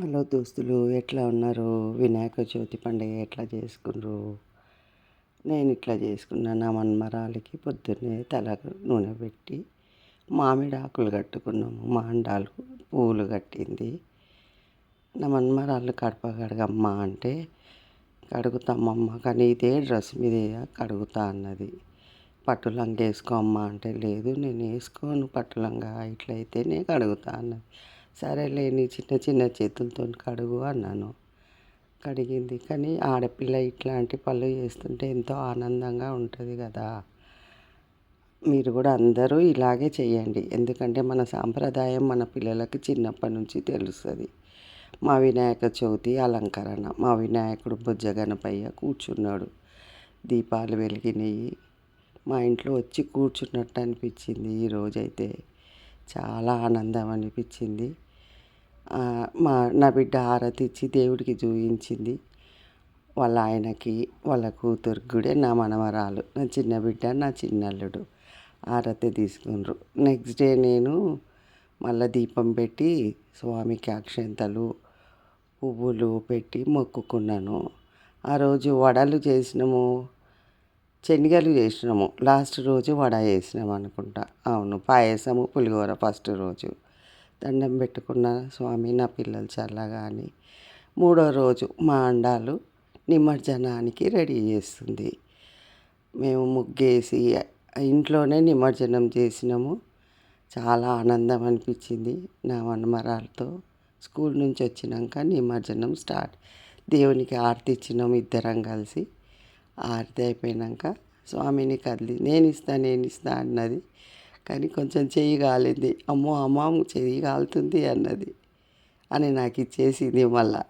Hello దోస్తులు ఎట్లా ఉన్నారు? వినాయక చవితి పండుగ ఎట్లా చేసుకున్నారు? నేను ఇట్లా చేసుకున్నాను నా మన్మరాలకి పొద్దున్నే తల నూనె పెట్టి మామిడి ఆకులు కట్టుకున్నాము. మాండాలు పువ్వులు కట్టింది. నా మన్మరాలు కడప కడగమ్మ అంటే కడుగుతామమ్మ కానీ ఇదే డ్రెస్ మీద కడుగుతా అన్నది. పట్టు లంగా వేసుకో అమ్మ అంటే లేదు నేను వేసుకోను పట్టు లంగా ఇట్లయితేనే కడుగుతా అన్నది. సరేలే నీ చిన్న చిన్న చేతులతో కడుగు అన్నాను. కడిగింది. కానీ ఆడపిల్ల ఇట్లాంటి పనులు చేస్తుంటే ఎంతో ఆనందంగా ఉంటుంది కదా. మీరు కూడా అందరూ ఇలాగే చేయండి. ఎందుకంటే మన సాంప్రదాయం మన పిల్లలకి చిన్నప్పటి నుంచి తెలుస్తుంది. మా వినాయక చవితి అలంకరణ. మా వినాయకుడు బుజ్జ గణపయ్య కూర్చున్నాడు. దీపాలు వెలిగినాయి. మా ఇంట్లో వచ్చి కూర్చున్నట్టు అనిపించింది ఈరోజైతే చాలా ఆనందం అనిపించింది. మా నా బిడ్డ హారతి ఇచ్చి దేవుడికి చూపించింది. వాళ్ళ ఆయనకి వాళ్ళ కూతురు కూడా నా మనవరాలు. నా చిన్న బిడ్డ నా చిన్నల్లుడు హారతి తీసుకున్నారు నెక్స్ట్ డే నేను మళ్ళీ దీపం పెట్టి స్వామికి అక్షంతలు పువ్వులు పెట్టి మొక్కుకున్నాను. ఆ రోజు వడలు చేసినాము శనగలు చేసినాము. లాస్ట్ రోజు వడ చేసినాము అనుకుంటా. అవును పాయసము పులిహోర ఫస్ట్ రోజు. దండం పెట్టుకున్న స్వామి నా పిల్లలు చల్లగా అని మూడో రోజు మా అండాలు నిమజ్జనానికి రెడీ చేస్తుంది. మేము ముగ్గేసి ఇంట్లోనే నిమజ్జనం చేసినాము. చాలా ఆనందం అనిపించింది నా మనమరాలతో స్కూల్ నుంచి వచ్చినాక నిమజ్జనం స్టార్ట్. దేవునికి ఆరతి ఇచ్చినాము ఇద్దరం కలిసి. ఆరతి అయిపోయినాక స్వామిని కదిలి నేను ఇస్తా నేను ఇస్తా అన్నది కానీ కొంచెం చెయ్యి కాలింది. అమ్మో అమ్మ చెయ్యి కాలుతుంది అన్నది. అని నాకు ఇచ్చేసింది మళ్ళా.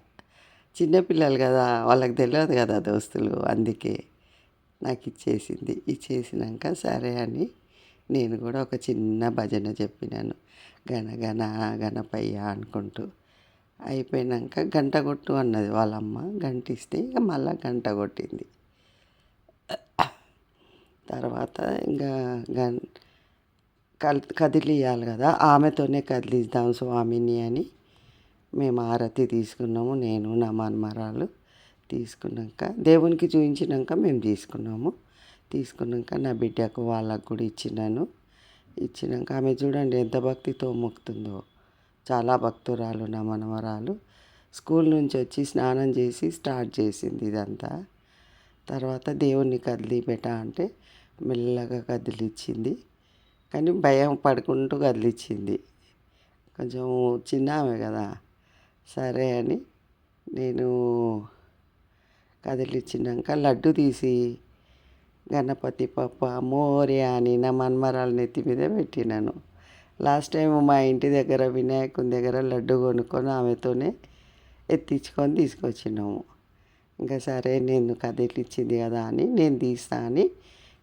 చిన్నపిల్లలు కదా వాళ్ళకి తెలియదు కదా దోస్తులు అందుకే నాకు ఇచ్చేసింది. ఇచ్చేసినాక సరే అని నేను కూడా ఒక చిన్న భజన చెప్పినాను. గన గన గణపయ్య అనుకుంటూ. అయిపోయినాక గంట కొట్టు అన్నది వాళ్ళమ్మ. గంట ఇస్తే ఇక మళ్ళీ గంట కొట్టింది. తర్వాత ఇంకా గన్ కదిలియాలి కదా. ఆమెతోనే కదిలిద్దాం స్వామిని అని మేము ఆరతి తీసుకున్నాము. నేను నా మన్మరాలు తీసుకున్నాక దేవునికి చూపించినాక మేము తీసుకున్నాము. తీసుకున్నాక నా బిడ్డకు వాళ్ళకు కూడా ఇచ్చినాను. ఇచ్చినాక ఆమె చూడండి ఎంత భక్తితో మొక్కుతుందో. చాలా భక్తురాలు నా మనవరాలు స్కూల్ నుంచి వచ్చి స్నానం చేసి స్టార్ట్ చేసింది ఇదంతా. తర్వాత దేవుణ్ణి కదిలిపెట్ట అంటే మెల్లగా కదిలిచ్చింది. కానీ భయం పడుకుంటూ కదిలిచ్చింది. కొంచెం చిన్న ఆమె కదా. సరే అని నేను కదిలిచ్చినాక లడ్డు తీసి గణపతి పప్ప మోరే అని నా మన్మరాల నెత్తి మీద పెట్టినాను. లాస్ట్ టైం మా ఇంటి దగ్గర వినాయకుని దగ్గర లడ్డు కొనుక్కొని ఆమెతోనే ఎత్తించుకొని తీసుకొచ్చినాము. ఇంకా సరే నేను కదిలిచ్చింది కదా అని నేను తీస్తా అని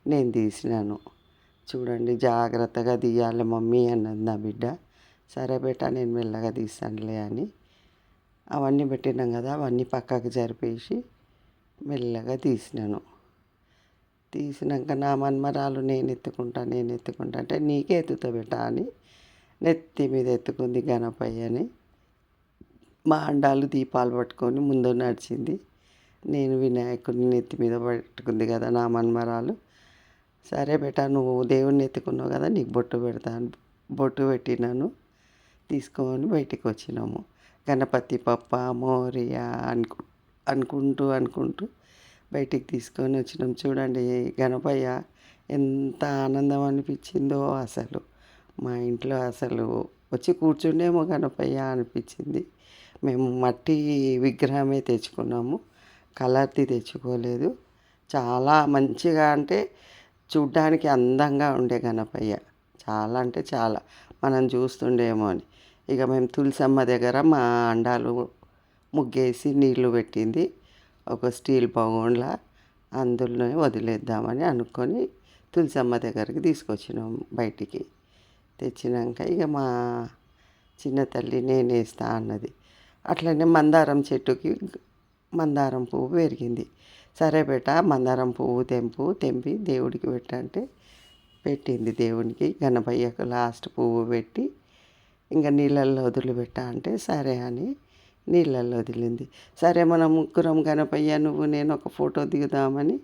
నేను తీసినాను. చూడండి జాగ్రత్తగా తీయాలి మమ్మీ అన్నది నా బిడ్డ. సరే బేటా నేను మెల్లగా తీస్తానులే అని. అవన్నీ పెట్టినాం కదా అవన్నీ పక్కకు జరిపేసి మెల్లగా తీసినాను. తీసినాక నా మన్మరాలు నేను ఎత్తుకుంటా నేను ఎత్తుకుంటా అంటే నీకే ఎత్తుతా బేట అని. నెత్తి మీద ఎత్తుకుంది గణపయ్యని మా అండాలు దీపాలు పట్టుకొని ముందు నడిచింది. నేను వినాయకుడిని నెత్తి మీద పెట్టుకుంది కదా నా మన్మరాలు. సరే బేటా నువ్వు దేవుణ్ణి ఎత్తుకున్నావు కదా నీకు బొట్టు పెడతాను బొట్టు పెట్టినాను తీసుకొని బయటికి వచ్చినాము. గణపతి పప్ప మోరియా అనుకు అనుకుంటూ అనుకుంటూ బయటికి తీసుకొని వచ్చినాం. చూడండి గణపయ్య ఎంత ఆనందం అనిపించిందో అసలు. మా ఇంట్లో అసలు వచ్చి కూర్చుండేమో గణపయ్య అనిపించింది. మేము మట్టి విగ్రహమే తెచ్చుకున్నాము. కలర్ది తెచ్చుకోలేదు. చాలా మంచిగా అంటే చూడ్డానికి అందంగా ఉండే గణపయ్య. చాలా అంటే చాలా. మనం చూస్తుండేమో అని. ఇక మేము తులసమ్మ దగ్గర మా అండాలు ముగ్గేసి నీళ్ళు పెట్టింది. ఒక స్టీల్ బౌన్లా అందులోనే వదిలేద్దామని అనుకొని తులసమ్మ దగ్గరికి తీసుకొచ్చినాం బయటికి. తెచ్చినాక ఇక మా చిన్న తల్లి నేనేస్తా అన్నది. అట్లనే మందారం చెట్టుకి మందారం పువ్వు పెరిగింది. సరే బేట మందారం పువ్వు తెంపు తెంపి దేవుడికి పెట్టంటే పెట్టింది దేవునికి. గణపయ్యకు లాస్ట్ పువ్వు పెట్టి ఇంకా నీళ్ళల్లో వదిలిపెట్ట అంటే సరే అని నీళ్ళల్లో వదిలింది. సరే మనం ముగ్గురం గణపయ్య నువ్వు నేను ఒక ఫోటో దిగుదామని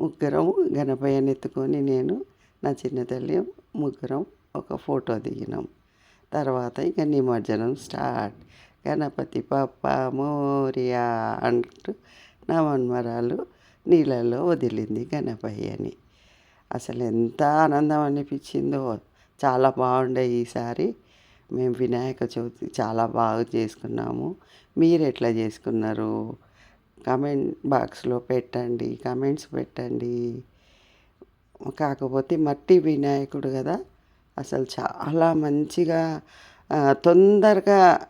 ముగ్గురం గణపయ్యని ఎత్తుకొని నేను నా చిన్న తల్లి ముగ్గురం ఒక ఫోటో దిగినాం. తర్వాత ఇక నిమజ్జనం స్టార్ట్. గణపతి పప్ప మోరియా అంటూ నా మన్మరాలు నీళ్ళలో వదిలింది గణపయ్య అని అసలు ఎంత ఆనందం అనిపించిందో. చాలా బాగుండే ఈసారి. మేము వినాయక చవితి చాలా బాగా చేసుకున్నాము. మీరు ఎట్లా చేసుకున్నారు? కమెంట్ బాక్స్లో పెట్టండి కమెంట్స్ పెట్టండి. కాకపోతే మట్టి వినాయకుడు కదా. అసలు చాలా మంచిగా తొందరగా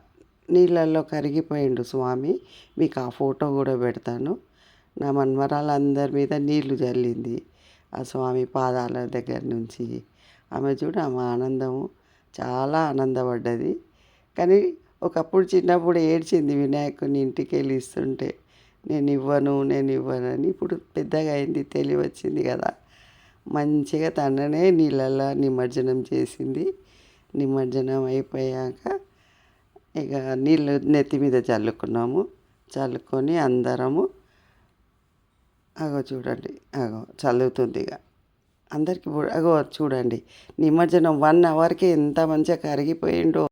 నీళ్ళల్లో కరిగిపోయిండు స్వామి. మీకు ఆ ఫోటో కూడా పెడతాను. నా మన్మరాలందరి మీద నీళ్ళు చల్లింది ఆ స్వామి పాదాల దగ్గర నుంచి. ఆమె చూడు ఆమె ఆనందము. చాలా ఆనందపడ్డది. కానీ ఒకప్పుడు చిన్నప్పుడు ఏడ్చింది వినాయకుని ఇంటికి వెళ్ళి ఇస్తుంటే నేను ఇవ్వను నేను ఇవ్వను అని. ఇప్పుడు పెద్దగా అయింది తెలివి వచ్చింది కదా. మంచిగా తననే నీళ్ళల్లో నిమజ్జనం చేసింది. నిమజ్జనం అయిపోయాక ఇక నీళ్ళు నెత్తి మీద చల్లుకున్నాము. చల్లుకొని అందరము అగో చూడండి అగో చల్లుతుంది ఇక. అందరికి అగో చూడండి నిమజ్జనం వన్ అవర్కి ఎంత మంచిగా కరిగిపోయిండో.